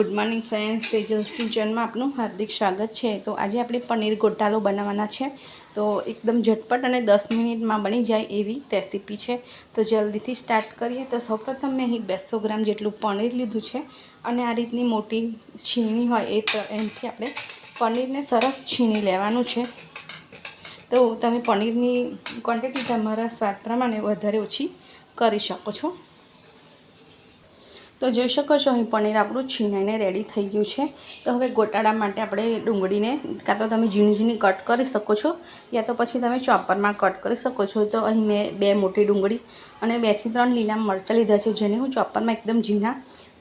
Good morning friends Tejas કિચનમાં આપનું હાર્દિક સ્વાગત છે. તો આજે આપણે પનીર ગોટાલો બનાવવાના છે. તો એકદમ ઝટપટ અને દસ મિનિટમાં બની જાય એવી રેસીપી છે. તો જલ્દીથી સ્ટાર્ટ કરીએ. તો સૌપ્રથમ મેં અહીં બેસો ગ્રામ જેટલું પનીર લીધું છે અને આ રીતની મોટી છીણી હોય એ એમથી આપણે પનીરને સરસ છીણી લેવાનું છે. તો તમે પનીરની ક્વોન્ટિટી તમારા સ્વાદ પ્રમાણે વધારે ઓછી કરી શકો છો. તો જોઈ શકો છો, અહીં પનીર આપણું છીણાઈને રેડી થઈ ગયું છે. તો હવે ગોટાળા માટે આપણે ડુંગળીને કાં તો તમે ઝીણી ઝીણી કટ કરી શકો છો, યા તો પછી તમે ચોપરમાં કટ કરી શકો છો. તો અહીં મેં બે મોટી ડુંગળી અને બેથી ત્રણ લીલા મરચાં લીધા છે, જેને હું ચોપરમાં એકદમ ઝીણા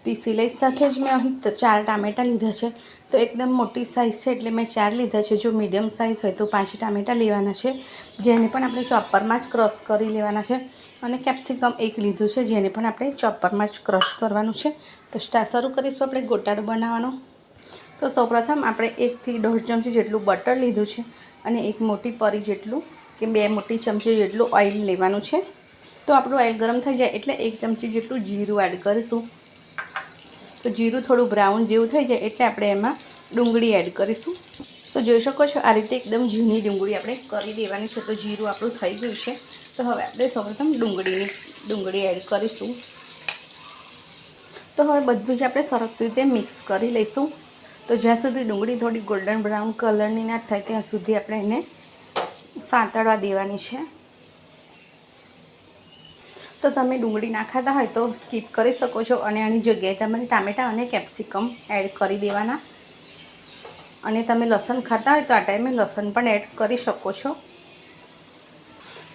પીસી લઈશ સાથે જ મેં અહીં ચાર ટામેટાં લીધા છે. તો એકદમ મોટી સાઇઝ છે એટલે મેં ચાર લીધા છે. જો મીડિયમ સાઇઝ હોય તો પાંચ ટામેટાં લેવાના છે. જેને પણ આપણે ચોપરમાં જ ક્રશ કરી લેવાના છે. અને કેપ્સિકમ એક લીધું છે, જેને પણ આપણે ચોપરમાં જ ક્રશ કરવાનું છે. તો સ્ટા શરૂ કરીશું આપણે ગોટાળો બનાવવાનો. તો સૌપ્રથમ આપણે એકથી દોઢ ચમચી જેટલું બટર લીધું છે અને એક મોટી પરી જેટલું કે બે મોટી ચમચી જેટલું ઓઇલ લેવાનું છે. તો આપણું ઓઇલ ગરમ થઈ જાય એટલે એક ચમચી જેટલું જીરું એડ કરીશું. તો જીરું થોડું બ્રાઉન જેવું થઈ જાય એટલે આપણે એમાં ડુંગળી એડ કરીશું. તો જોઈ શકો છો આ રીતે એકદમ ઝીણી ડુંગળી આપણે કરી દેવાની છે. તો જીરું આપણું થઈ ગયું છે. તો હવે આપણે સૌપ્રથમ ડુંગળીની ડુંગળી એડ કરીશું. તો હવે બધું જ આપણે સરસ રીતે મિક્સ કરી લઈશું. તો જ્યાં સુધી ડુંગળી થોડી ગોલ્ડન બ્રાઉન કલરની ના થાય, ત્યાં સુધી આપણે એને સાંતળવા દેવાની છે. તો તમે ડુંગળી ના ખાતા હોય તો સ્કીપ કરી શકો છો અને આની જગ્યાએ તમારે ટામેટાં અને કેપ્સિકમ એડ કરી દેવાના. અને તમે લસણ ખાતા હોય તો આ ટાઈમે લસણ પણ એડ કરી શકો છો.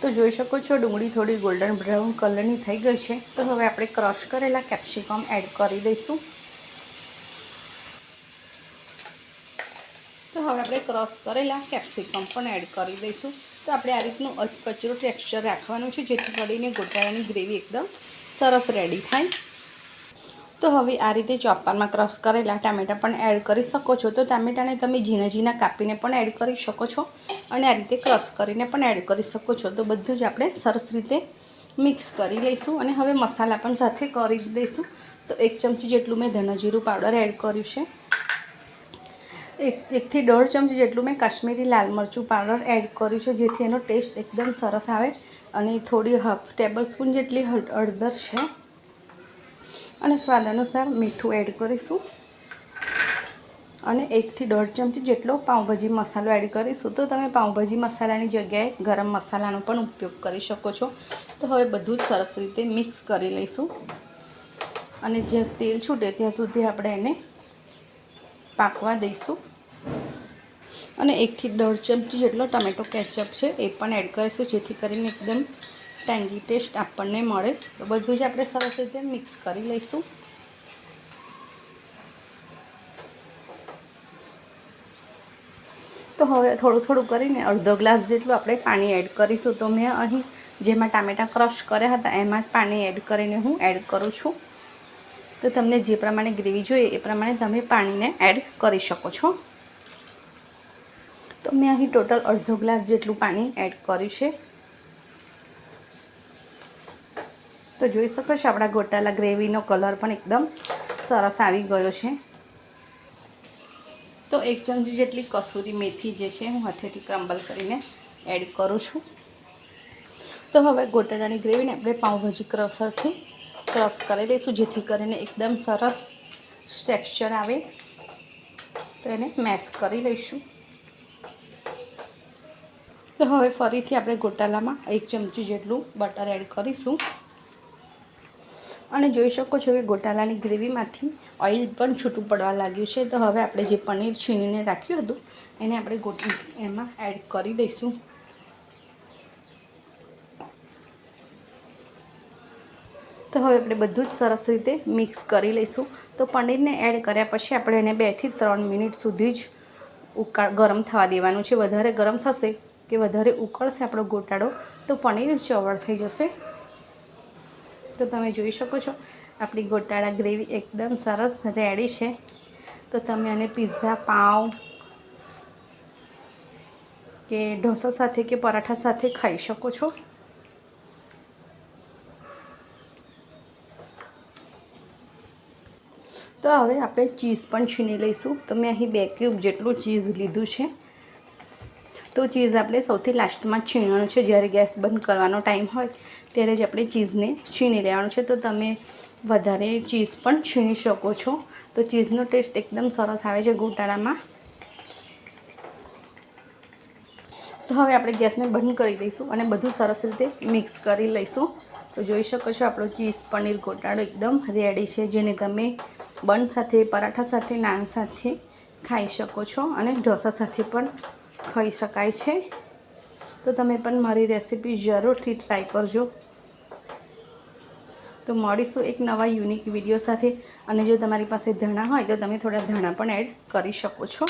તો જોઈ શકો છો ડુંગળી થોડી ગોલ્ડન બ્રાઉન કલરની થઈ ગઈ છે. તો હવે આપણે ક્રશ કરેલા કેપ્સિકમ એડ કરી દઈશું. તો હવે આપણે ક્રશ કરેલા કેપ્સિકમ પણ એડ કરી દઈશું. તો આપણે આ રીતનું અધકચરું ટેક્સચર રાખવાનું છે, જેથી કરીને ગોટાળાની ગ્રેવી એકદમ સરસ રેડી થાય. તો હવે આ રીતે ચોપરમાં ક્રશ કરેલા ટામેટાં પણ એડ કરી શકો છો. તો ટામેટાને તમે ઝીણા ઝીણા કાપીને પણ એડ કરી શકો છો અને આ રીતે ક્રશ કરીને પણ એડ કરી શકો છો. તો બધું જ આપણે સરસ રીતે મિક્સ કરી લઈશું અને હવે મસાલા પણ સાથે કરી દઈશું. તો એક ચમચી જેટલું મેં ધણા જીરું પાવડર એડ કર્યું છે. એક એકથી દોઢ ચમચી જેટલું મેં કાશ્મીરી લાલ મરચું પાવડર એડ કર્યું છે, જેથી એનો ટેસ્ટ એકદમ સરસ આવે અને થોડી હાફ ટેબલ સ્પૂન જેટલી હળ- હળદર છે. અને સ્વાદ અનુસાર મીઠું એડ કરીશું. અને એકથી દોઢ ચમચી જેટલો પાઉંભાજી મસાલો એડ કરીશું. તો તમે પાઉંભાજી મસાલાની જગ્યાએ ગરમ મસાલાનો પણ ઉપયોગ કરી શકો છો. તો હવે બધું જ સરસ રીતે મિક્સ કરી લઈશું. અને જે તેલ છૂટે ત્યાં સુધી આપણે એને પાકવા દઈશું. અને એકથી દોઢ ચમચી જેટલો ટમેટો કેચઅપ છે, એ પણ એડ કરીશું, જેથી કરીને એકદમ ટેંગી ટેસ્ટ આપણને મળે. તો બધું જ આપણે સરસ રીતે મિક્સ કરી લઈશું. તો હવે થોડું થોડું કરીને અડધો ગ્લાસ જેટલું આપણે પાણી એડ કરીશું. તો મેં અહીં જેમાં ટામેટાં ક્રશ કર્યા હતા, એમાં જ પાણી એડ કરીને હું એડ કરું છું. તો તમને જે પ્રમાણે ગ્રેવી જોઈએ, એ પ્રમાણે તમે પાણીને એડ કરી શકો છો. તો મેં અહીં ટોટલ અડધો ગ્લાસ જેટલું પાણી એડ કર્યું છે. તો જોઈ શકો છો, આપણા ગોટાલા ગ્રેવીનો કલર પણ એકદમ સરસ આવી ગયો છે. તો એક ચમચી જેટલી કસૂરી મેથી જે છે, હું હાથેથી ક્રમ્બલ કરીને એડ કરું છું. તો હવે ગોટાળાની ગ્રેવીને આપણે પાઉંભાજી ક્રશરથી ક્રશ કરી લઈશું, જેથી કરીને એકદમ સરસ ટેક્સચર આવે. તો એને મેશ કરી લઈશું. તો હવે ફરીથી આપણે ગોટાલામાં એક ચમચી જેટલું બટર એડ કરીશું. અને જોઈ શકો છો કે ગોટાલાની ગ્રેવીમાંથી ઓઇલ પણ છૂટું પડવા લાગ્યું છે. તો હવે આપણે જે પનીર છીણીને રાખ્યું હતું, એને આપણે ગોટ, એમાં એડ કરી દઈશું. તો હવે આપણે બધું જ સરસ રીતે મિક્સ કરી લઈશું. તો પનીરને એડ કર્યા પછી આપણે એને બેથી ત્રણ મિનિટ સુધી જ ઉકાળ, ગરમ થવા દેવાનું છે. વધારે ગરમ થશે કે વધારે ઉકળશે આપણો ગોટાળો, તો પનીર ચવળ થઈ જશે. તો તમે જોઈ શકો છો, આપણી ગોટાળા ગ્રેવી એકદમ સરસ રેડી છે. તો તમે આને પિઝા પાઉં કે ઢોસા સાથે કે પરાઠા સાથે ખાઈ શકો છો. તો હવે આપણે ચીઝ પણ છીણી લઈશું. તો મેં અહીં બે ક્યુબ જેટલું ચીઝ લીધું છે. તો ચીઝ આપણે સૌથી લાસ્ટમાં છીણવાનું છે. જ્યારે ગેસ બંધ કરવાનો ટાઈમ હોય, ત્યારે જ આપણે ચીઝને છીણી લેવાનું છે. તો તમે વધારે ચીઝ પણ છીણી શકો છો. તો ચીઝનો ટેસ્ટ એકદમ સરસ આવે છે ગોટાળામાં. તો હવે આપણે ગેસને બંધ કરી દઈશું અને બધું સરસ રીતે મિક્સ કરી લઈશું. તો જોઈ શકો છો આપણો ચીઝ પનીર ગોટાળો એકદમ રેડી છે, જેને તમે બન સાથે, પરાઠા સાથે, નાન સાથે ખાઈ શકો છો અને ઢોસા સાથે પણ ખાઈ શકાય છે. તો તમે પણ મારી રેસીપી જરૂરથી ટ્રાય કરજો. તો મળીશું એક નવા યુનિક વીડિયો સાથે. અને જો તમારી પાસે ધણા હોય તો તમે થોડા ધણા પણ એડ કરી શકો છો.